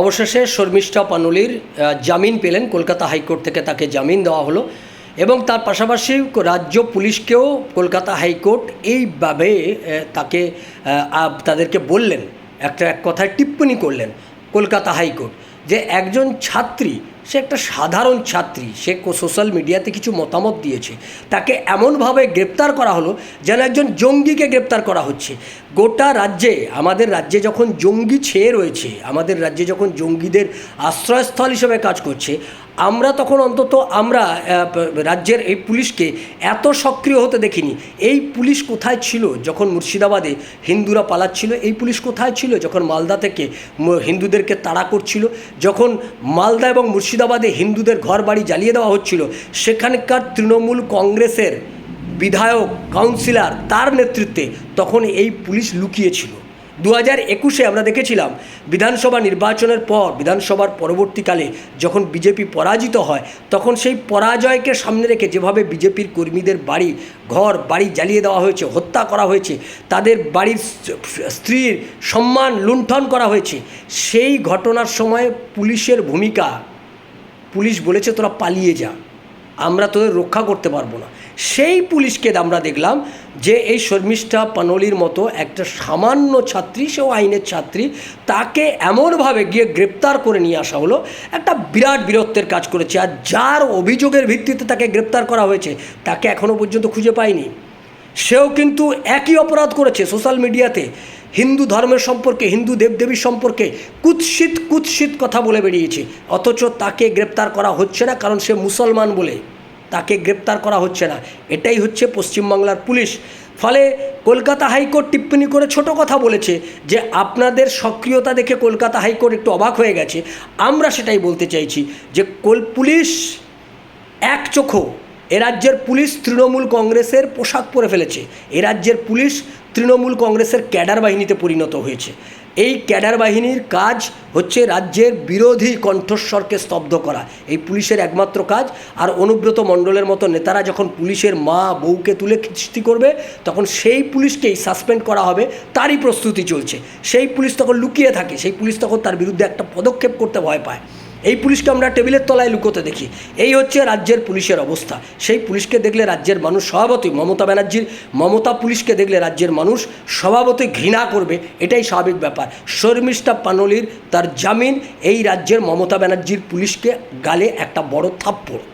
অবশেষে শর্মিষ্ঠা পানুলির জামিন পেলেন। কলকাতা হাইকোর্ট থেকে তাকে জামিন দেওয়া হলো এবং তার পাশাপাশি রাজ্য পুলিশকেও কলকাতা হাইকোর্ট এইভাবে তাকে তাদেরকে বললেন, একটা এক কথায় টিপ্পণী করলেন কলকাতা হাইকোর্ট যে একজন ছাত্রী সে একটা সাধারণ ছাত্রী, সে সোশ্যাল মিডিয়াতে কিছু মতামত দিয়েছে। তাকে এমনভাবে গ্রেপ্তার করা হলো যেন একজন জঙ্গিকে গ্রেপ্তার করা হচ্ছে। গোটা রাজ্যে, আমাদের রাজ্যে যখন জঙ্গি ছেয়ে রয়েছে, আমাদের রাজ্যে যখন জঙ্গিদের আশ্রয়স্থল হিসেবে কাজ করছে, আমরা তখন অন্তত আমরা রাজ্যের এই পুলিশকে এত সক্রিয় হতে দেখিনি। এই পুলিশ কোথায় ছিল যখন মুর্শিদাবাদে হিন্দুরা পালাচ্ছিল? এই পুলিশ কোথায় ছিল যখন মালদা থেকে হিন্দুদেরকে তাড়া করছিল? যখন মালদা এবং মুর্শিদাবাদে হিন্দুদের ঘর বাড়ি জ্বালিয়ে দেওয়া হচ্ছিল। সেখানকার তৃণমূল কংগ্রেসের বিধায়ক, কাউন্সিলর তার নেতৃত্বে তখন এই পুলিশ লুকিয়েছিল। দু হাজার একুশে আমরা দেখেছিলাম, বিধানসভা নির্বাচনের পর, বিধানসভার পরবর্তীকালে যখন বিজেপি পরাজিত হয়, তখন সেই পরাজয়কে সামনে রেখে যেভাবে বিজেপির কর্মীদের বাড়ি, ঘর, বাড়ি জ্বালিয়ে দেওয়া হয়েছে, হত্যা করা হয়েছে, তাদের বাড়ির স্ত্রীর সম্মান লুণ্ঠন করা হয়েছে, সেই ঘটনার সময় পুলিশের ভূমিকা পুলিশ বলেছে তোরা পালিয়ে যা। আমরা তোদের রক্ষা করতে পারব না। সেই পুলিশকে আমরা দেখলাম যে এই শর্মিষ্ঠা পানলির মতো একটা সামান্য ছাত্রী, সেও আইনের ছাত্রী, তাকে এমনভাবে গিয়ে গ্রেপ্তার করে নিয়ে আসা হলো। একটা বিরাট বীরত্বের কাজ করেছে আর যার অভিযোগের ভিত্তিতে তাকে গ্রেপ্তার করা হয়েছে, তাকে এখনও পর্যন্ত খুঁজে পায়নি সেও কিন্তু একই অপরাধ করেছে সোশ্যাল মিডিয়াতে। হিন্দু ধর্মের সম্পর্কে, হিন্দু দেবদেবীর সম্পর্কে কুৎসিত কুৎসিত কথা বলে বেরিয়েছে। অথচ তাকে গ্রেপ্তার করা হচ্ছে না, কারণ সে মুসলমান বলে। তাকে গ্রেপ্তার করা হচ্ছে না। এটাই হচ্ছে পশ্চিমবাংলার পুলিশ। ফলে কলকাতা হাইকোর্ট টিপ্পণী করে ছোট কথা বলেছে যে, আপনাদের সক্রিয়তা দেখে কলকাতা হাইকোর্ট একটু অবাক হয়ে গেছে। আমরা সেটাই বলতে চাইছি যে, কোল, পুলিশ এক চোখো এ রাজ্যের পুলিশ তৃণমূল কংগ্রেসের পোশাক পরে ফেলেছে। এ রাজ্যের পুলিশ তৃণমূল কংগ্রেসের ক্যাডার বাহিনীতে পরিণত হয়েছে। এই ক্যাডার বাহিনীর কাজ হচ্ছে রাজ্যের বিরোধী কণ্ঠস্বরকে স্তব্ধ করা। এই পুলিশের একমাত্র কাজ আর অনুব্রত মণ্ডলের মতো নেতারা যখন পুলিশের মা বউকে তুলে খিস্তি করবে, তখন সেই পুলিশকেই সাসপেন্ড করা হবে, তারই প্রস্তুতি চলছে। সেই পুলিশ তখন লুকিয়ে থাকে, সেই পুলিশ তখন তার বিরুদ্ধে একটা পদক্ষেপ করতে ভয় পায়। এই পুলিশকে আমরা টেবিলের তলায় লুকোতে দেখি। এই হচ্ছে রাজ্যের পুলিশের অবস্থা। সেই পুলিশকে দেখলে রাজ্যের মানুষ স্বভাবতই মমতা ব্যানার্জির, মমতা পুলিশকে দেখলে রাজ্যের মানুষ স্বভাবতই ঘৃণা করবে, এটাই স্বাভাবিক ব্যাপার। শর্মিষ্ঠা পানলির তার জামিন, এই রাজ্যের মমতা ব্যানার্জির পুলিশকে গালে একটা বড় থাপ্পড়।